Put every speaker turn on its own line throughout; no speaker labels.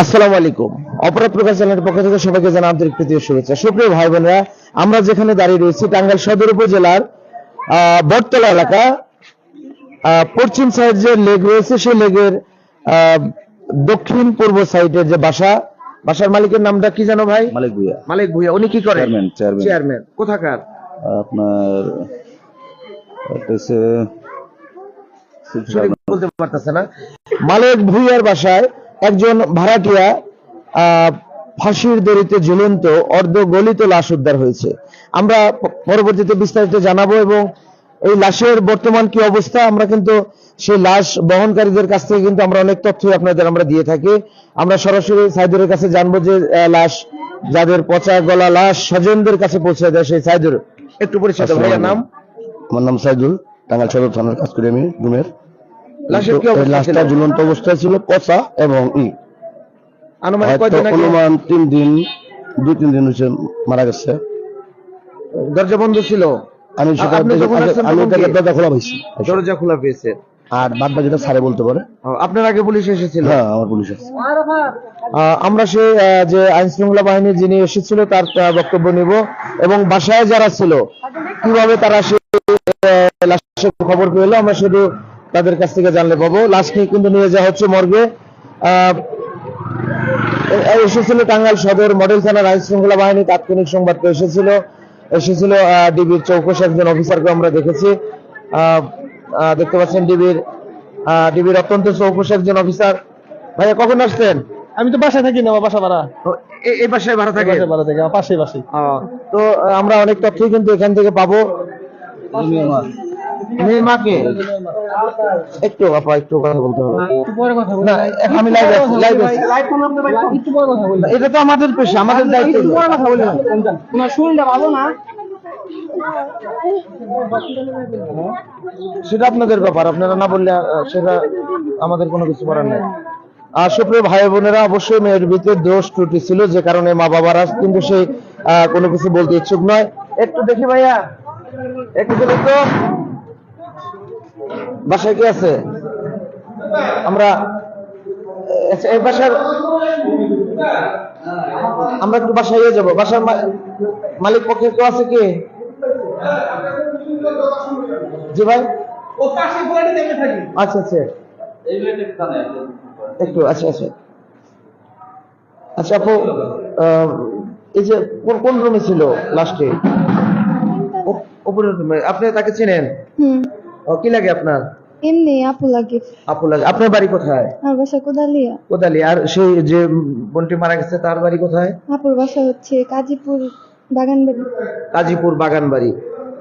আসসালামু আলাইকুম। অপরাধ প্রকাশ চ্যানেলের পক্ষ থেকে সবাইকে জানা আন্তরিক প্রীতি শুভেচ্ছা। সুপ্রিয় ভাই বোনেরা আমরা যেখানে দাঁড়িয়ে রয়েছি টাঙ্গাইল সদর উপজেলার বটতলা এলাকা পশ্চিম সাইড যে লেগ রয়েছে সেই লেগের দক্ষিণ পূর্ব সাইডের যে বাসা বাসার মালিকের নামটা কি জানো ভাই?
মালিক ভুইয়া।
মালিক ভুইয়া উনি কি করেন?
চেয়ারম্যান চেয়ারম্যান
চেয়ারম্যান কোথাকার?
আপনার
বলতে পারতেছে না। মালিক ভুইয়ার বাসায় একজন ভাড়াটিয়া ফাঁসির দড়িতে ঝুলন্ত অর্ধ গলিত লাশ উদ্ধার হয়েছে। আমরা পরবর্তীতে বিস্তারিত জানাব এবং এই লাশের বর্তমান কি অবস্থা আমরা কিন্তু সেই লাশ বহনকারীদের কাছ থেকে কিন্তু আমরা অনেক তথ্য আপনাদের আমরা দিয়ে থাকি। আমরা সরাসরি সাইদুরের কাছে জানব যে লাশ যাদের পচা গলা লাশ স্বজনদের কাছে পৌঁছে দেয় সেই সাইদুর। একটু পরিচিত ভাইয়ার নাম?
আমার নাম সাইদুল টাঙ্গাইল সদর থানার কাজ করি আমি রুমের লাশটা ঝুলন্ত অবস্থায় ছিল এবং ই। অনুমান তিন দিন দুই তিন দিন হচ্ছে মারা গেছে।
দরজা বন্ধ ছিল।
আমি সেটা আমি? দরজা খোলা পাইছি
দরজা খোলা পেয়েছে
আর বাদ বাকিটা সারে বলতে পারে।
আপনার আগে পুলিশ এসেছিল?
হ্যাঁ আমার পুলিশ
আমরা সে যে আইন শৃঙ্খলা বাহিনী যিনি এসেছিল তার বক্তব্য নিব। এবং বাসায় যারা ছিল কীভাবে তারা সে খবর পেল আমরা শুধু তাদের কাছ থেকে জানলে পাবো। লাশ নিয়ে কিন্তু নিয়ে যাওয়া হচ্ছে মর্গে। এসেছিল টাঙ্গাইল সদর মডেল থানার আইন শৃঙ্খলা বাহিনী তাৎক্ষণিক সংবাদ পেয়ে এসেছিল। এসেছিল ডিবির চৌকস একজন অফিসারকে আমরা দেখেছি। দেখতে পাচ্ছেন ডিবির ডিবির অত্যন্ত চৌকস একজন অফিসার। ভাইয়া কখন আসছেন?
আমি তো বাসায় থাকি না আমার বাসা ভাড়া।
এ- এই বাসায় ভাড়া থাকে?
ভাড়া থাকি আমার পাশে পাশে
তো আমরা অনেক তথ্যই কিন্তু এখান থেকে পাবো। মেয়ের একটু আপা একটু কথা বলতে হবে।
একটু পরে কথা বলি
না আমি লাইভ আছি লাইভ আছি।
একটু পরে কথা বলি
এটা তো আমাদের পেশা আমাদের দায়িত্ব।
কথা বলি না তোমার ভালো না?
সেটা আপনাদের ব্যাপার আপনারা না বললে সেটা আমাদের কোনো কিছু করার নেই। আর সুপ্রিয় ভাই বোনেরা অবশ্যই মেয়ের ভিতরে দোষ ত্রুটি ছিল যে কারণে মা বাবারা কিন্তু সেই আহ, কোনো কিছু বলতে ইচ্ছুক নয়। একটু দেখি ভাইয়া। একটু দেখি তো। বাসায় কি আছে? আমরা আচ্ছা, এই বাসার আমরা একটু বাসায় যাব। বাসার মালিক পক্ষে কেউ আছে কি? জি ভাই? আচ্ছা আচ্ছা। একটু আচ্ছা আচ্ছা। আচ্ছা আপু এই যে কোন কোন রুমে ছিল লাস্টে উপরের রুমে আপনি তাকে চিনেন?
হুম।
ও, কি লাগে আপনার?
এমনি আপু লাগে।
আপু লাগে। আপনার বাড়ি কোথায়?
আর বাসা কোদালিয়া।
কোদালি আর সেই যে বোনটি মারা গেছে তার বাড়ি কোথায়?
আপুর বাসা হচ্ছে কাজীপুর বাগানবাড়ি।
কাজীপুর বাগান বাড়ি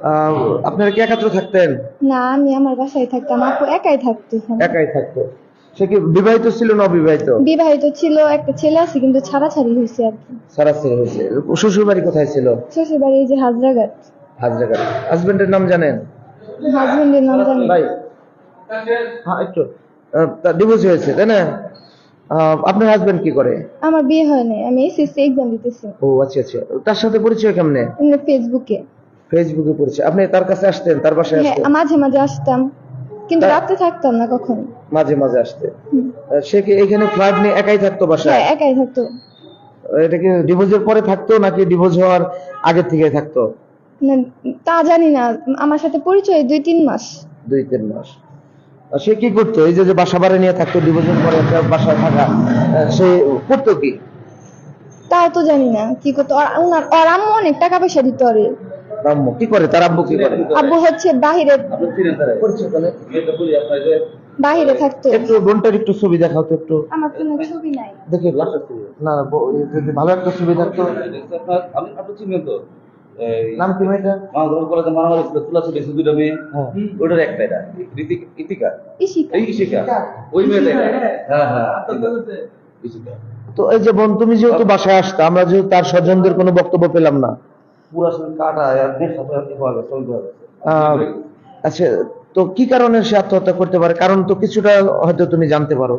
আহ, আপনারা কি একাত্র থাকতেন?
না আমি আমার বাসায় থাকতাম। আপু একাই থাকতো
একাই থাকতো। সে কি বিবাহিত ছিল না অবিবাহিত?
বিবাহিত ছিল একটা ছেলে আছে কিন্তু ছাড়াছাড়ি হয়েছে আর কি।
ছেলে হয়েছে। শ্বশুর বাড়ি কোথায় ছিল?
শ্বশুর বাড়ি এই যে হাজরাঘাট।
হাজরাঘাট। হাজবেন্ডের নাম জানেন? ভাই। হ্যাঁ একটু ডিভোর্স হয়েছে তাই না? আপনার হাজবেন্ড কি করে?
আমার বিয়ে হয় নাই আমি এসএসসি এক্সাম দিতেছি।
ও আচ্ছা আচ্ছা। তার সাথে পরিচয় কেমনে?
ফেসবুকে
ফেসবুকে পরিচয়। আপনি তার কাছে আসতেন তার বাসায়
হ্যাঁ
আসতেন?
মাঝে মাঝে আসতাম। কিন্তু রাতে থাকতাম না কখনো।
মাঝে মাঝে। আহ, সে কি এখানে ফ্ল্যাট নিয়ে একাই থাকতো বাসায়?
হ্যাঁ একাই থাকতো।
এটা কি ডিভোর্সের পরে থাকতো নাকি ডিভোর্স হওয়ার আগে থেকে থাকতো?
তা জানি না। আমার সাথে পরিচয় দুই তিন মাস।
দুই তিন মাস। আর সে কি করতো? এই যে যে বাসা ভাড়া নিয়ে থাকতো ডিভোর্সের পরে একটা বাসায় থাকা সে করতো কি?
তাও তো জানি না কি করতো। আর ওনার আর আম্মু অনেক টাকা পয়সা দিত আরে
আম্মু কি করে? তার আব্বু কি করে?
আব্বু হচ্ছে বাহিরে বাহিরে থাকতো।
একটু বোনটার একটু ছবি দেখাও তো একটু।
আমার কোনো ছবি নাই।
দেখি। না যদি ভালো একটা ছবি থাকতো
আপনি চিনবেন তো?
নাম কি ভাইটা?
মানবদল কলেজে মারামারি ছিল তুলা ছিল মেয়ে
হ্যাঁ।
ওটার একটা এটা ঋতিক ইতিকা।
ইশিকা।
এই ইশিকা। ওই মেয়েটা হ্যাঁ। হ্যাঁ ইশিকা।
তো এই যে বোন তুমি যেহেতু বাসায় আসতা আমরা যেহেতু তার স্বজনদের কোনো বক্তব্য পেলাম না।
পুরা কাটা আর
আচ্ছা তো কি কারণে সে আত্মহত্যা করতে পারে? কারণ তো কিছুটা হয়তো তুমি জানতে পারো।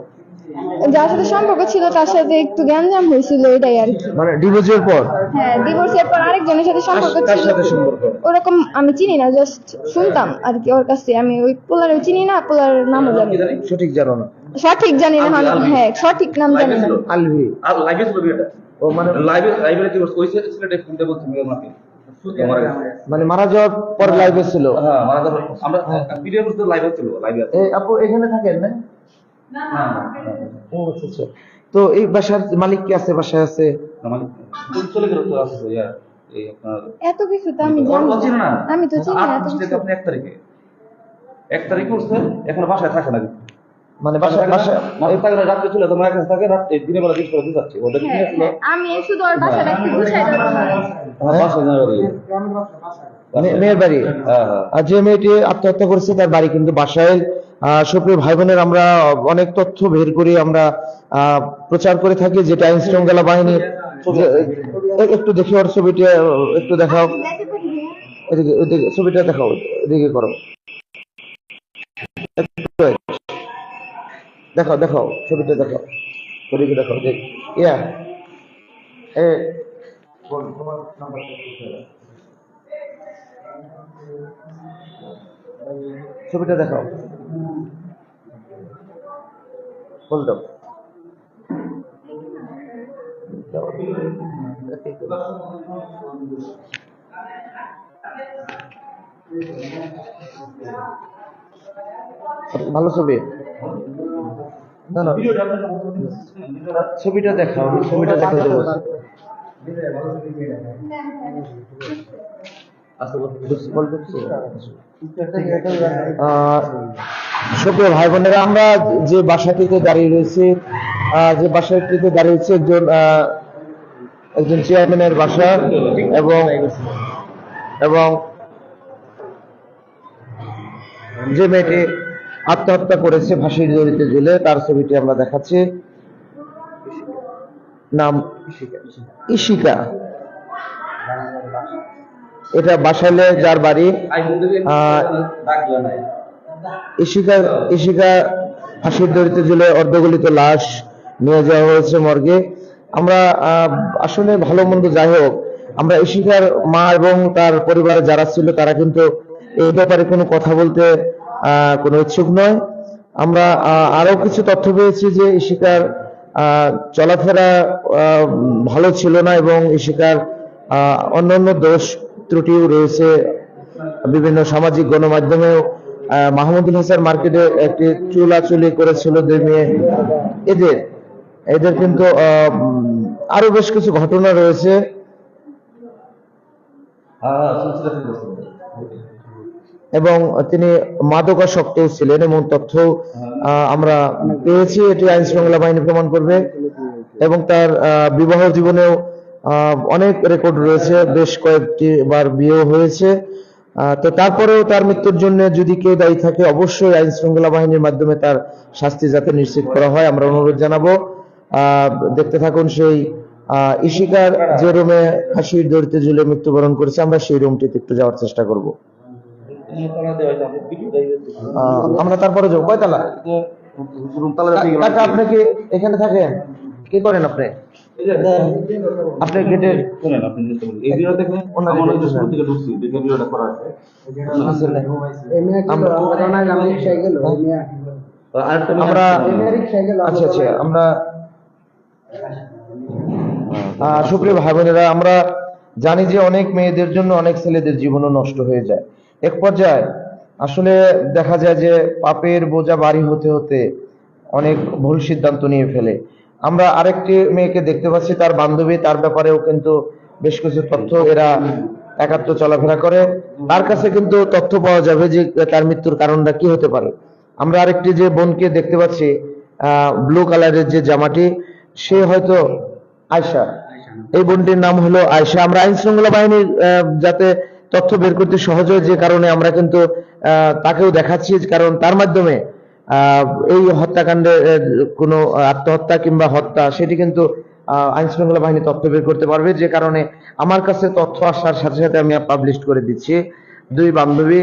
যার সাথে সম্পর্ক ছিল তার সাথে একটু গ্যাঞ্জাম হয়েছিল এটাই আর কি।
মানে ডিভোর্সের পর?
হ্যাঁ ডিভোর্সের পর আরেকজনের সাথে সম্পর্ক ছিল।
সাথে সম্পর্ক?
ওরকম আমি চিনি না জাস্ট শুনতাম আর কি ওর কাছে। আমি ওই পোলারেও চিনি না পোলার নামও জানি না।
সঠিক জানো না?
সঠিক জানি না। হ্যাঁ সঠিক নাম জানি না।
আলভি।
আর লাইভে ছিল বিয়েটা
ও মানে
লাইভে লাইভে কি করছে ওই ছেলেটা ফোনটা বলছে মেয়ে আমাকে মারা
মানে মারা যাওয়ার পর লাইভে ছিল?
হ্যাঁ মারা যাওয়ার আমরা ভিডিও করতে লাইভে ছিল লাইভে
এই আপু এখানে থাকেন না? তো এই বাসার মালিক কি আছে? বাসায় আছে?
মানে চলে গেল? তো আসছে এই আপনার
এত কিছু তো আমি জানি না। আমি তো চিনি না এত কিছু।
আপনি এক তারিখে? এক তারিখে উঠছে এখন বাসায় থাকে না
মানে বাসা বাসা
মাসে থাকে না, রাত্রে চলে তোমার কাছে থাকে রাত দিনের বেলা দিন করে দিতে যাচ্ছে। ওদের
হ্যাঁ, হ্যাঁ, আমি শুধু ওর দেবো
হ্যাঁ, বাসায় যাবে আর কি।
মেয়ের বাড়ি?
হ্যাঁ হ্যাঁ।
আর যে মেয়েটি আত্মহত্যা করেছে তার বাড়ি কিন্তু বাসায় সুপ্রিয় ভাই বোনের আমরা অনেক তথ্য বের করি, আমরা প্রচার করে থাকি যেটা আইন শৃঙ্খলা বাহিনী একটু দেখি ওর ছবিটা একটু দেখাও। ছবিটা দেখাও, এদিকে করো। দেখাও দেখাও, ছবিটা দেখাও। ওদিকে দেখাও, দেখ, ইয়া। ছবিটা দেখাও। বল দাও। ভালো ছবি। না না। ছবিটা দেখাও ছবিটা দেখাও দেবো বলতে আহ, সুপ্রিয় ভাই বোনেরা, আমরা যে বাসাটিতে দাঁড়িয়ে রয়েছি যে বাসাটিতে দাঁড়িয়ে রয়েছে একজন একজন চেয়ারম্যানের বাসা এবং এবং যে মেয়েটি আত্মহত্যা করেছে ফাঁসির দড়িতে ঝুলে তার ছবিটি আমরা দেখাচ্ছি। নাম ইশিকা এটা বাসালে যার বাড়ি ইশিকা ইশিকা ফাঁসির দড়িতে ঝুলে অর্ধগলিত লাশ নিয়ে যাওয়া হয়েছে মর্গে। আমরা আসলে ভালো মন্দ যাই হোক আমরা ইশিকার মা এবং তার পরিবারে যারা ছিল তারা কিন্তু এই ব্যাপারে কোনো কথা বলতে কোনো ইচ্ছুক নয়। আমরা আহ, আরও কিছু তথ্য পেয়েছি যে ইশিকার চলাফেরা ভালো ছিল না এবং ইশিকার অন্যান্য দোষ ত্রুটিও রয়েছে বিভিন্ন সামাজিক গণমাধ্যমেও। মাহমুদুল হাসান মার্কেটে একটি চুলাচুলি করেছিল দুই মেয়ে। এদের এদের কিন্তু আরও বেশ কিছু ঘটনা রয়েছে। এবং তিনি মাদকাসক্তও ছিলেন এবং তথ্য আমরা পেয়েছি। এটি আইন শৃঙ্খলা বাহিনী প্রমাণ করবে। এবং তার বিবাহ জীবনেও অনেক রেকর্ড রয়েছে। বেশ কয়েকটি বার বিয়েও হয়েছে। তো তারপরেও তার মৃত্যুর জন্য যদি কেউ দায়ী থাকে অবশ্যই আইন শৃঙ্খলা বাহিনীর মাধ্যমে তার শাস্তি যাতে নিশ্চিত করা হয় আমরা অনুরোধ জানাব। দেখতে থাকুন সেই ইশিকার যে রুমে হাসির দড়িতে ঝুলে মৃত্যুবরণ করেছে আমরা সেই রুমটিতে একটু যাওয়ার চেষ্টা করব। আমরা তারপরে যাব। কয়তলা কাকা আপনি কি এখানে থাকেন? কি করেন আপনি? আপনি গেটের
শুনেন আপনি এই ভিডিও দেখলে আমার ওই শুরু থেকে ঢুকছি দেখে ভিডিওটা করা আছে।
আসলে
আরেকটা
আমরা আচ্ছা আচ্ছা আমরা সুপ্রিয় ভাই বোনেরা আমরা জানি যে অনেক মেয়েদের জন্য অনেক ছেলেদের জীবনও নষ্ট হয়ে যায়। এক পর্যায়ে আসলে দেখা যায় যে পাপের বোঝা বাড়ি হতে হতে অনেক ভুল সিদ্ধান্ত নিয়ে ফেলে। আমরা আরেকটি মেয়েকে দেখতে পাচ্ছি, তার বান্ধবী, তার ব্যাপারেও কিন্তু বেশ কিছু তথ্য এরা একাত্ম চলাফেরা করে। তার কাছে কিন্তু তথ্য পাওয়া যাবে যে তার মৃত্যুর কারণটা কি হতে পারে। আমরা আরেকটি যে বোনকে দেখতে পাচ্ছি ব্লু কালারের যে জামাটি, সে হয়তো আয়শা। এই বোনটির নাম হলো আয়শা। আমরা আইন শৃঙ্খলা বাহিনীর যাতে তথ্য বের করতে সহজ হয়, যে কারণে আমরা কিন্তু তাকেও দেখাচ্ছি, কারণ তার মাধ্যমে এই হত্যাকাণ্ডের কোনো আত্মহত্যা কিংবা হত্যা সেটি কিন্তু আইন শৃঙ্খলা বাহিনী তথ্য বের করতে পারবে। যে কারণে আমার কাছে তথ্য আসার সাথে সাথে আমি পাবলিশ করে দিচ্ছি। দুই বান্ধবী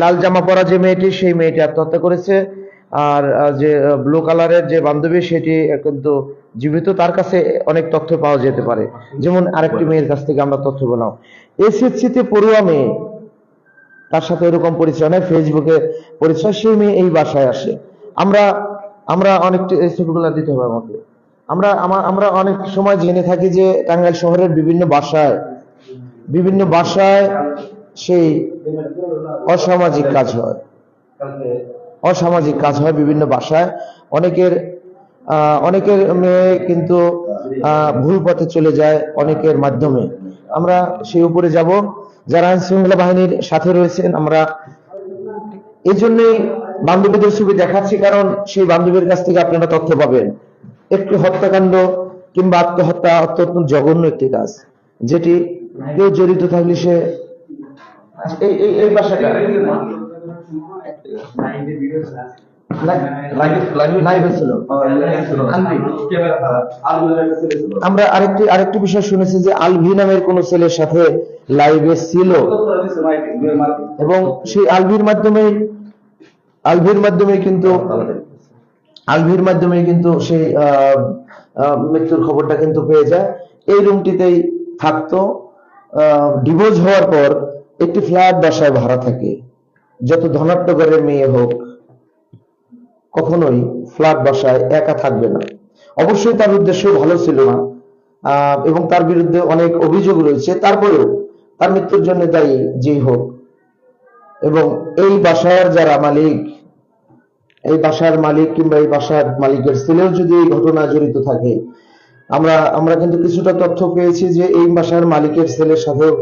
লাল জামা পরা যে মেয়েটি সেই মেয়েটি আত্মহত্যা করেছে। আর যে ব্লু কালারের যে বান্ধবী সেটি কিন্তু জীবিত। তার কাছে অনেক তথ্য পাওয়া যেতে পারে। যেমন আরেকটি মেয়ের কাছ থেকে আমরা তথ্য পেলাম। এসএসসিতে পড়ুয়া মেয়ে তার সাথে এরকম পরিচয় নয় ফেসবুকে পরিচয়, সেই মেয়ে এই বাসায় আসে। আমরা আমরা অনেকটি এই ছবিগুলো দিতে হবে আমাকে। আমরা, আমা- আমরা অনেক সময় জেনে থাকি যে টাঙ্গাইল শহরের বিভিন্ন বাসায় বিভিন্ন বাসায় সেই অসামাজিক কাজ হয়। অসামাজিক কাজ হয় বিভিন্ন বাসায়। অনেকের অনেকের মেয়ে কিন্তু ভুল পথে চলে যায় অনেকের মাধ্যমে। আমরা সেই উপরে যাব। যারা আইন শৃঙ্খলা বাহিনীর সাথে রয়েছেন, আমরা এই জন্যই বান্ধবীদের ছবি দেখাচ্ছি, কারণ সেই বান্ধবীর কাছ থেকে আপনারা তথ্য পাবেন। একটি হত্যাকাণ্ড কিংবা আত্মহত্যা অত্যন্ত জঘন্য একটি কাজ, যেটি কেউ জড়িত থাকলে সে এই এই বাসাটা আমরা আরেকটি আরেকটি বিষয় শুনেছি যে আলভি নামের কোন ছেলের সাথে লাইভে ছিল। এবং সেই আলভির মাধ্যমে আলভির মাধ্যমে কিন্তু, আলভির মাধ্যমে কিন্তু সেই মৃত্যুর খবরটা কিন্তু পেয়ে যায়। এই রুমটিতেই থাকতো ডিভোর্স হওয়ার পর একটি ফ্ল্যাট বাসায় ভাড়া থাকে। যত ধনাত্মকের মেয়ে হোক কখনোই ফ্ল্যাট বাসায় একা থাকবে না। অবশ্যই তার উদ্দেশ্য ভালো ছিল না এবং তার বিরুদ্ধে অনেক অভিযোগ রয়েছে। তারপরেও তার মৃত্যুর জন্য দায়ী যেই হোক, এবং এই বাসার যারা মালিক, এই বাসার মালিক কিংবা এই বাসার মালিকের ছেলেও যদি এই ঘটনায় জড়িত থাকে, আমরা আমরা কিন্তু কিছুটা তথ্য পেয়েছি যে এই বাসার মালিকের ছেলের সাথেও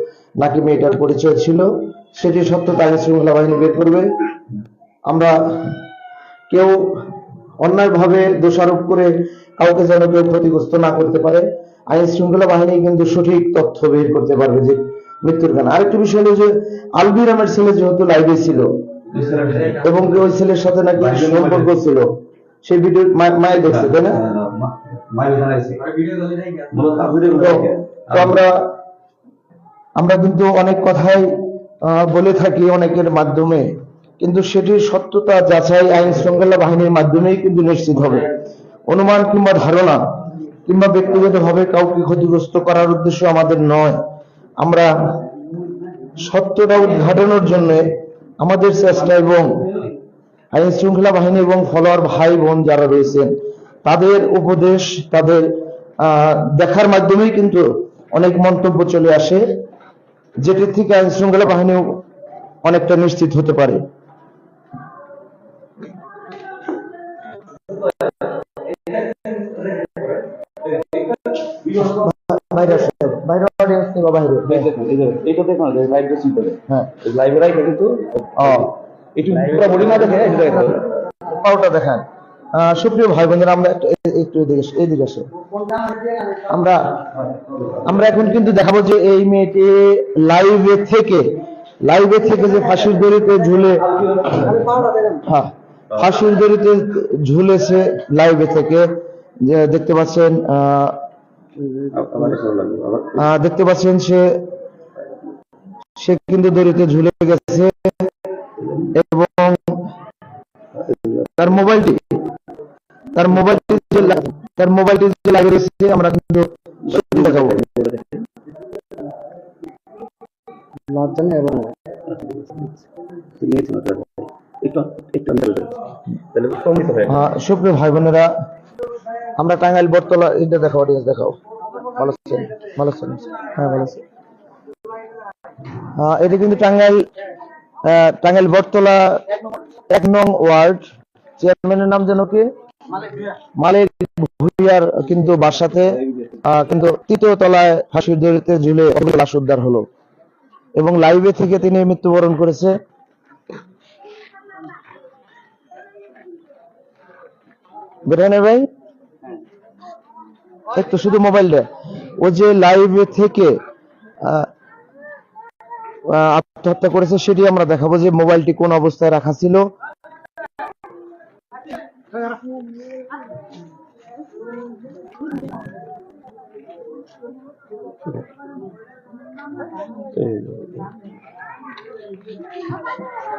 নাকি মেয়েটার পরিচয় ছিল। সেটি সত্যতা আইন শৃঙ্খলা বাহিনী বের করবে। আমরা কেউ অন্যায়ভাবে দোষারোপ করে কাউকে যেন কেউ ক্ষতিগ্রস্ত না করতে পারে আইন শৃঙ্খলা বাহিনী কিন্তু সঠিক তথ্য বের করতে পারবে যে মৃত্যুর কারণ আরেকটি বিষয় হলো যে আলবি নামের ছেলে যেহেতু লাইভে ছিল এবং ওই ছেলের সাথে নাকি সম্পর্ক ছিল সেই ভিডিও মায়ের দেখছে তাই না? তো তো আমরা আমরা কিন্তু অনেক কথাই আহ, বলে থাকি অনেকের মাধ্যমে। কিন্তু সেটির সত্যতা যাচাই আইন শৃঙ্খলা বাহিনীর মাধ্যমেই কিন্তু নিশ্চিত হবে। অনুমান কিংবা ধারণা কিংবা ব্যক্তিগতভাবে কাউকে ক্ষতিগ্রস্ত করার উদ্দেশ্য আমাদের নয়। আমরা সত্যটা উদ্ঘাটনের জন্য আমাদের চেষ্টা এবং আইন শৃঙ্খলা বাহিনী এবং ফলোয়ার ভাই বোন যারা রয়েছেন, তাদের উপদেশ, তাদের দেখার মাধ্যমেই কিন্তু অনেক মন্তব্য চলে আসে যেটির থেকে আইন শৃঙ্খলা বাহিনীও অনেকটা নিশ্চিত হতে পারে। দেখান সুপ্রিয় ভাই বোনেরা আমরা একটু এদিকে এসো, আমরা আমরা এখন কিন্তু দেখাবো যে এই মেয়েটি লাইভে থেকে লাইভে থেকে যে ফাঁসির দড়িতে ঝুলে হ্যাঁ ফাঁসির দড়িতে ঝুলেছে লাইভে থেকে। যে দেখতে পাচ্ছেন আহ, দেখতে পাচ্ছেন সে সে কিন্তু দড়িতে ঝুলে গেছে এবং তার মোবাইলটি তার মোবাইলটি তার মোবাইলটি যে রয়েছে আমরা কিন্তু দেখাবো
হয়
ভাই বোনেরা আমরা টাঙ্গাইল বটতলা, এটা দেখাও অডিয়েন্স দেখাও। ভালো আছেন? ভালো আছেন? হ্যাঁ ভালো আছেন এটি কিন্তু টাঙ্গাইল টাঙ্গাইল বটতলা এক নং ওয়ার্ড। চেয়ারম্যানের নাম যেন কি? মালিক ভুইয়ার কিন্তু বাসাতে কিন্তু তৃতীয় তলায় ফাঁসির দড়িতে ঝুলে লাশ উদ্ধার হলো। এবং লাইভে থেকে তিনি মৃত্যুবরণ করেছে। বেরানে ভাই? একটু শুধু মোবাইল মোবাইলটা ও যে লাইভে থেকে আত্মহত্যা করেছে সেটি আমরা দেখাবো যে মোবাইলটি কোন অবস্থায় রাখা ছিল।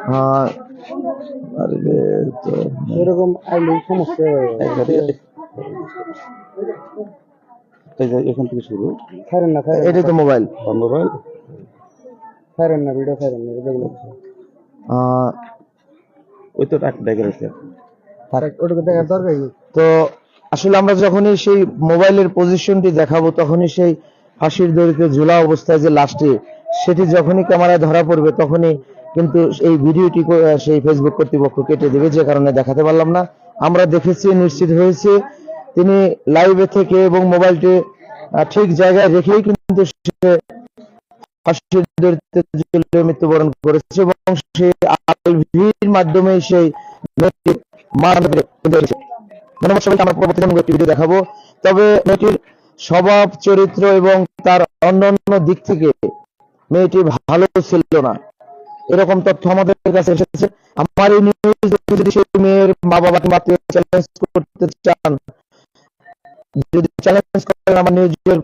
আহ, আরে
এরকম আইলে সমস্যা এই যে এখান থেকে শুরু। না
এটাই তো মোবাইল
মোবাইল না ভিডিও না ওই তো টাক দেখে রয়েছে ওটাকে দেখার দরকার
তো আসলে আমরা যখনই সেই মোবাইলের পজিশনটি দেখাবো তখনই সেই ফাঁসির দড়িতে ঝুলা অবস্থায় যে লাস্টে সেটি যখনই ক্যামেরায় ধরা পড়বে তখনই কিন্তু এই ভিডিওটি সেই ফেসবুক কর্তৃপক্ষ কেটে দেবে যে কারণে দেখাতে পারলাম না। আমরা দেখেছি নিশ্চিত হয়েছে তিনি লাইভে থেকে এবং মোবাইলটি ঠিক জায়গায় রেখেই কিন্তু সে মৃত্যুবরণ করেছে এবং সেই আলভির মাধ্যমে সেই ভিডিও দেখাবো। তবে মেয়েটির স্বভাব, চরিত্র এবং তার অন্যান্য দিক থেকে মেয়েটি ভালো ছিল না। এরকম তথ্য আমাদের কাছে এসেছে। আমার এই নিউজ যদি সেই মেয়ের মা বাবা কিংবা চ্যালেঞ্জ করতে চান যদি চ্যালেঞ্জ করেন আমার নিউজের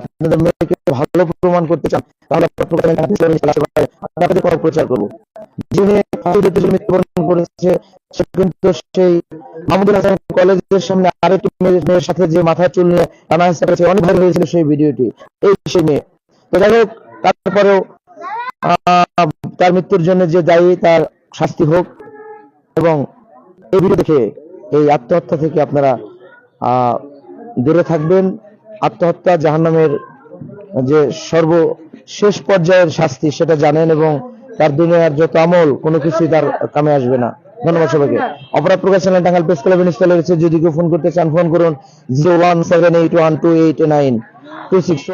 আপনাদের মেয়েকে ভালো প্রমাণ করতে চান, তাহলে আপনাদের প্রচার করব। যিনি মৃত্যুবরণ করেছে, সে কিন্তু সেই মাহমুদুল হাসান কলেজের সামনে আরেকটি মেয়ের সাথে যে মাথায় চুল নিয়ে টানা অনেক হয়েছিল সেই ভিডিওটি। এই সেই মেয়ে। তো যাই হোক, তারপরেও তার মৃত্যুর জন্য যে দায়ী, তার শাস্তি হোক, এবং এই ভিডিও দেখে এই আত্মহত্যা থেকে আপনারা দূরে থাকবেন। আত্মহত্যা জাহান্নামের যে সর্বশেষ পর্যায়ের শাস্তি, সেটা জানেন এবং তার দুনিয়ার যত আমল, কোনো কিছুই তার কামে আসবে না। ধন্যবাদ সবাইকে। অপরাধ প্রকাশ channel Tangail press club install রয়েছে। যদি কেউ ফোন করতে চান, ফোন করুন zero one seven eight one two eight nine two six.